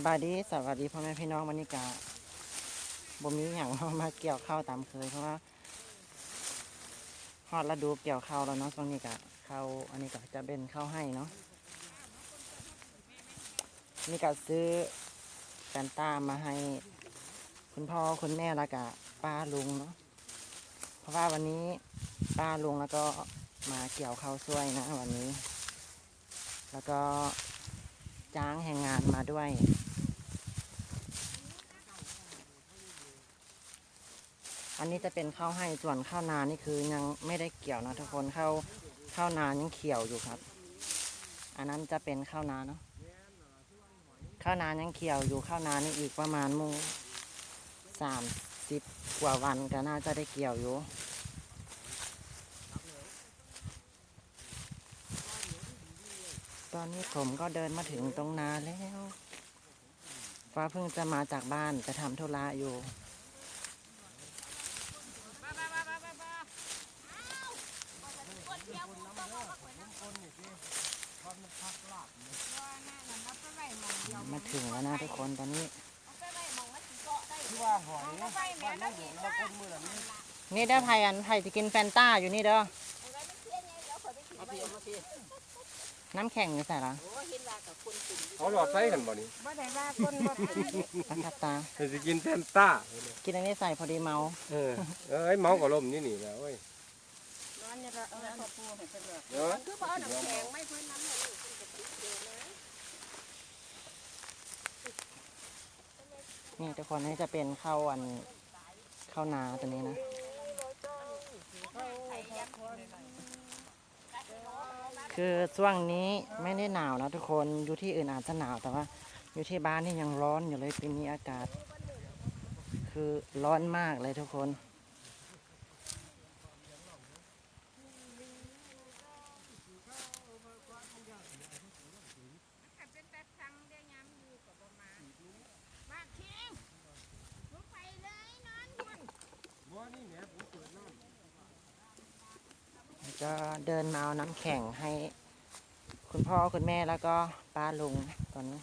สบายดีสวัสดีพ่อแม่พี่น้องวันนี้กะบ่มีอย่างมาเกี่ยวข้าวตามเคยเพราะว่าฮอดฤดูเกี่ยวข้าวแล้วเนาะช่วงนี้กะข้าวอันนี้ก็จะเป็นข้าวให้เนาะนี่ก็ซื้อแฟนตามาให้ คุณพ่อคุณแม่แล้วก็ป้าลุงเนาะเพราะว่าวันนี้ป้าลุงแล้วก็มาเกี่ยวข้าวช่วยนะวันนี้ แล้วก็จ้างแห่งงานมาด้วย อันนี้จะเป็นข้าวให้ส่วนข้าวนานี่คือยังไม่ได้เกี่ยวนะทุกคนข้าวข้าวนายังเขียวอยู่ครับ อันนั้นจะเป็นข้าวนาเนาะข้าวนายังเขียวอยู่ข้าวนานี่อีกประมาณมูสามสิบกว่าวันก็น่าจะได้เกี่ยวอยู่ตอนนี้ผมก็เดินมาถึงตรงนาแล้ว ฟ้าเพิ่งจะมาจากบ้านจะทำธุระอยู่ มาถึงแล้วนะทุกคนตอนนี้นี่เด้อไผ่อันไผ่จะกินแฟนต้าอยู่นี่เด้อน้ำแข็งอยู่ใส่ละเอาหลอดไฟกันบ่นี่บ่ได้ว่าคนบ่เป็นปันทับตาให้สิกินแทนต้า กินอันนี้ใส่พอดีเมา เออเอ้ยเมาก็ล่มนี่นี่แหล้วเว้ยร้อนเนี่ยละเอาข้าวปูให้เพิ่นเลือกเนาะคือบ่เอาน้ำแข็งไม่เพิ่นน้ำให้ลูกเพิ่นจะติดเดนะ นี่ทุกคนนี่จะเป็นข้าวอันข้าวนาตัวนี้นะคือช่วงนี้ไม่ได้หนาวนะทุกคนอยู่ที่อื่นอาจจะหนาวแต่ว่า อยู่ที่บ้านนี่ยังร้อนอยู่เลยปีนี้อากาศ คือร้อนมากเลยทุกคนเป็นตาสั่งได้ยามอยู่ก็บ่มามาเคียงลูกไปเลยนอนพุ่น บ่นี่แหมผมเปิดน้ำ ก็เดินมาเอาน้ำแข็งให้ คุณพ่อคุณแม่แล้วก็ป้าลุงตอนนี้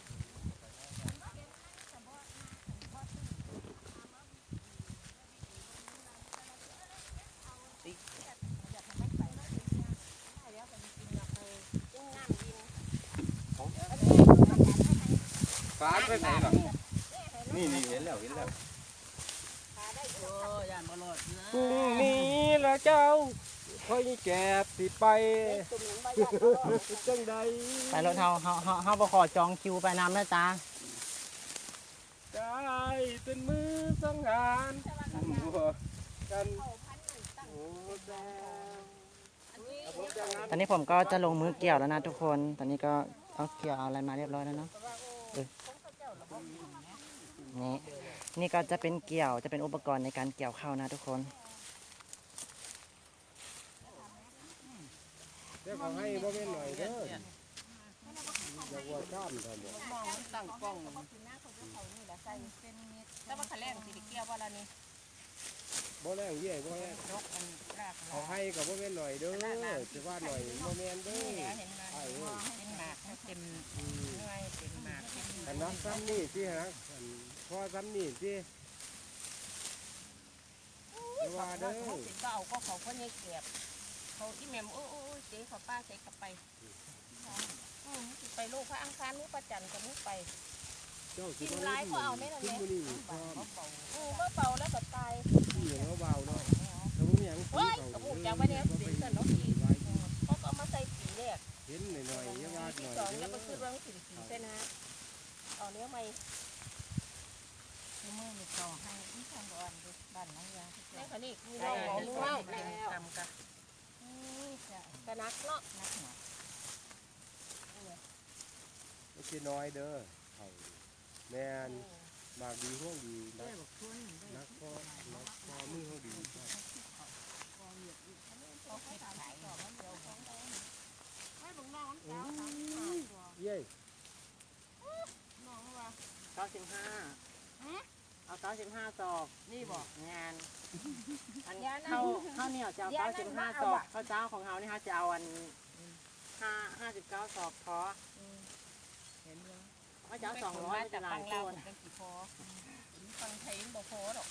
ฟ้าไปไหนล่ะนี่นี่เห็นแล้วเห็นแล้วพรุ่งนี้ละเจ้า ค่อยแก็บสิไปจังใดไปรถเฮาเฮาเฮาเฮาบ่ขอจองคิวไปนำนะจ๊ะได้เป็นมือสังหารกันโอ้แดงผมจะงานตอนนี้ผมก็จะลงมือเกี่ยวแล้วนะทุกคน ตอนนี้ก็เอาเกี่ยวเอาอะไรมาเรียบร้อยแล้วเนาะเออนี่นี่ก็จะเป็นเกี่ยวจะเป็นอุปกรณ์ในการเกี่ยวข้าวนะทุกคน เดี๋ยวขอให้บ่แม่นหน่อยเด้ออย่าว่าจ้ามทำบ่มองตั้งกล้องแต่ว่าขาแรงสิได้เกียวว่าละนี่บ่แรงเยี่ยบ่แรงยกอันรากขอให้กับบ่แม่นหน่อยเด้อสิว่าหน่อยบ่แม่นเด้อเห็นมันเป็นหมากเต็มเนื้อเต็มหมากอันนั้นซ้ำนี่สิฮะอันพอซ้ำนี่สิอย่าว่าเด้อเขาสิก็เอาก็เขาก็ยังเก็บเขาอีแม่มโอ้โอ้ เจ๊เขาป้าเจ๊กลับไปอืมสิไปลูกพระอังคารหรือพระจันทร์ก็มุไป เจ้าสิกินหลายก็เอาได้แล้วขึ้นแม่มื้อนี้พร้อมอืมเมื่อเป่าแล้วก็ตายที่เหลือเบาเนาะแต่บ่มีหยังเฮ้ยกระปุกจากวันนี้สิเสร็จแล้วสีเขาก็เอามาใส่สีแรกเห็นหน่อยๆอย่าว่าหสีน่อยสองเด้แล้วก็อคือเรื่องสีสีเส้นนะเอาเนื้อไม่มือมีต่อให้ที่ทางบ้านบ้านไหนยาในคนนี้มีเราของนุ่มแล้ว ทำกั นกระนักเนาะนักหนาไม่ใช่น้อยเด้อเขาแมนมากดีห่วงดีนักนักพอนักพอมือห้อมันเดียวของให้บุญน้องเย้น้องว่าเก้าสิบห้า เอาเก้าสิบห้าศอกนี่บอกงานอันอย่านะข้าวข้าวเหนียวจะเอาอย่าเก้านะสิบห้ามาศเอาอกอะข้าวเจ้าของเฮานี่ฮะจะเอาอันห้าห้าสิบเก้าศอกพอเห็นยังว่าจะเอาสองร้อยจาจะกหลาฟัยงคลาวนเป็นกี่พอฟังไทยบ่พอหรอก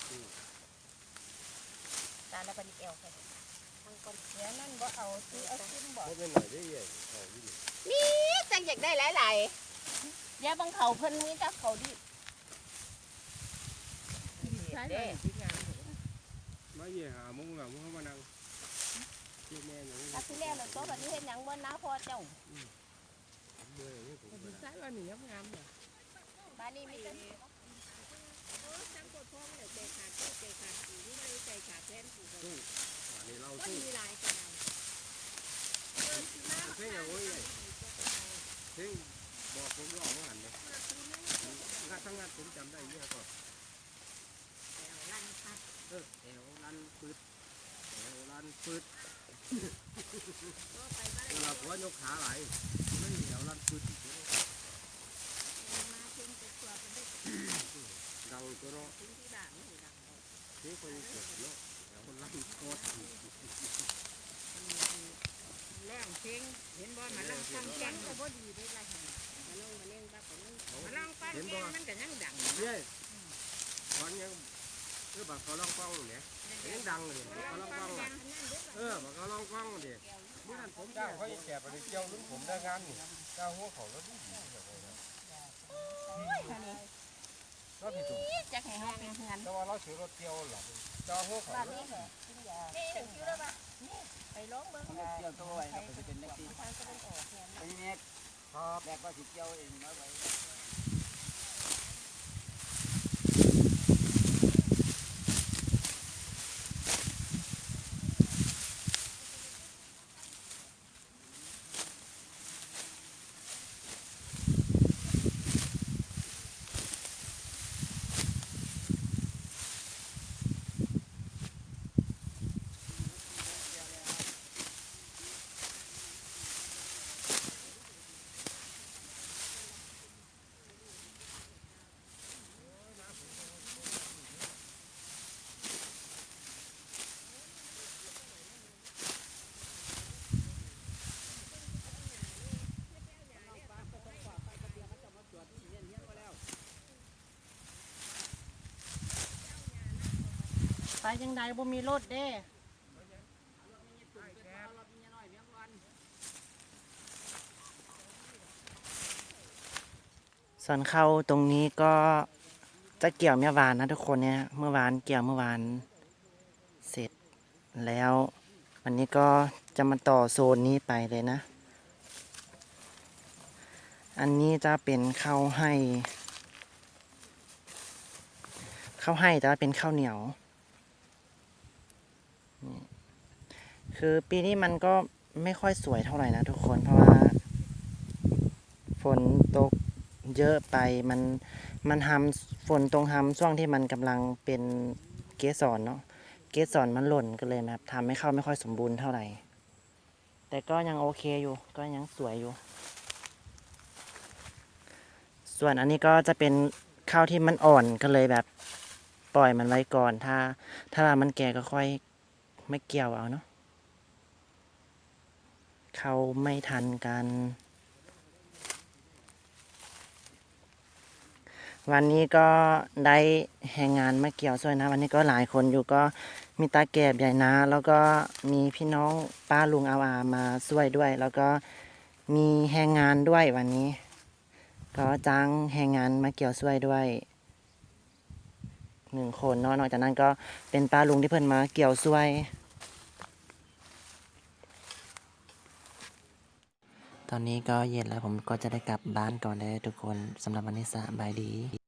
ตาละบันเอวไปทางคนเสียนั่นบ่เอาซื้อเอาขึ้นบ่เพราะเป็นหน่อยได้ใหญ่เขาอยู่นี่นี่จังอยากได้หลายๆอย่าบังเขาเพิ่นมีแต่เขาดิ ใช่เลยมาเยี่ยหามุ้งหลังมุ้งมานั่งเจ้าแม่อย่างนี้ถ้าที่แรกเราโตแบบนี้เห็นหยังบ่น้าพอเจ้าเมื่อยนี่ผมก็ได้ใช่ว่าหนีงามเนี่ยบ้านนี้มีแต่อันนี้เราสู้เพลงอย่างโอ้ยเพลงบอกผมร้องว่าหันเลยงัดทั้งงัดผมจำได้เยอะก็เออ แอวลันปืดแอวลันปืดเวลาผัวยกขาไหลไม่แอวลันปืดอีกแล้วดังตัวเนาะเพลงคนเกิดเนาะแอวลันโคตรแรงเพลงเห็นบ่มาลังฟังแกงก็บ่ดีได้ไรมาลงมาเล่นบ้าไปลงมาลังฟังแกงมันก็ยังดังเย้ตอนยัง เออบักเขาลองฟังเนี่ยยังดังเลยเขาลองฟังอะเออบักเขาลองฟังเดี๋ยวเมื่อนั้นผมเจ้าเขาแก่ไปเกี่ยวลุ้นผมได้งานนี่เจ้าหัวเขาแล้วดีเราผิดถูกจักให้เฮาเป็นงานแต่ว่าเราซื้อรถเกี่ยวหรอเจ้าหัวเขาบ้านนี้เหรอนี่ถึงอยู่แล้วปะนี่ไปลงเบิ่งเกี่ยวตัวไว้ก็เป็นนักตีทางตะวันออกดีไอ้เนี่ยครับแรกก็สิเกี่ยวเองนะไว้ ไปยังไดบ่มีรถเด้ส่วนเข้าตรงนี้ก็จะเกี่ยวเมื่อวานนะทุกคนเนี่ยเมื่อวานเกี่ยวเมื่อวานเสร็จแล้ววันนี้ก็จะมาต่อโซนนี้ไปเลยนะ อันนี้จะเป็นข้าวให้ข้าวให้แต่ว่าเป็นข้าวเหนียว คือปีนี้มันก็ไม่ค่อยสวยเท่าไหร่นะทุกคนเพราะว่า ฝนตกเยอะไปมันมันทำฝนตรงทำช่วงที่มันกำลังเป็นเกสรเนาะเกสรมันหล่นก็เลยแบบทำให้เข้าไม่ค่อยสมบูรณ์เท่าไหร่ แต่ก็ยังโอเคอยู่ ก็ยังสวยอยู่ ส่วนอันนี้ก็จะเป็นข้าวที่มันอ่อนก็เลยแบบปล่อยมันไว้ก่อน ถ้า ถ้ามันแก่ก็ค่อยไม่เกี่ยวเอาเนาะ เขาไม่ทันกัน วันนี้ก็ได้แรงงานมาเกี่ยวช่วยนะ วันนี้ก็หลายคนอยู่ก็มีตาแก่ใหญ่นะ แล้วก็มีพี่น้องป้าลุงอาอามาช่วยด้วย แล้วก็มีแรงงานด้วยวันนี้ ก็จ้างแรงงานมาเกี่ยวช่วยด้วยหนึ่งคนเนาะนอกจากนั้นก็เป็นป้าลุงที่เพิ่นมาเกี่ยวช่วย อนนี้ก็เย็นแล้วผมก็จะได้กลับบ้านก่อนแล้วทุกคนสำหรับวันนี้สบายดี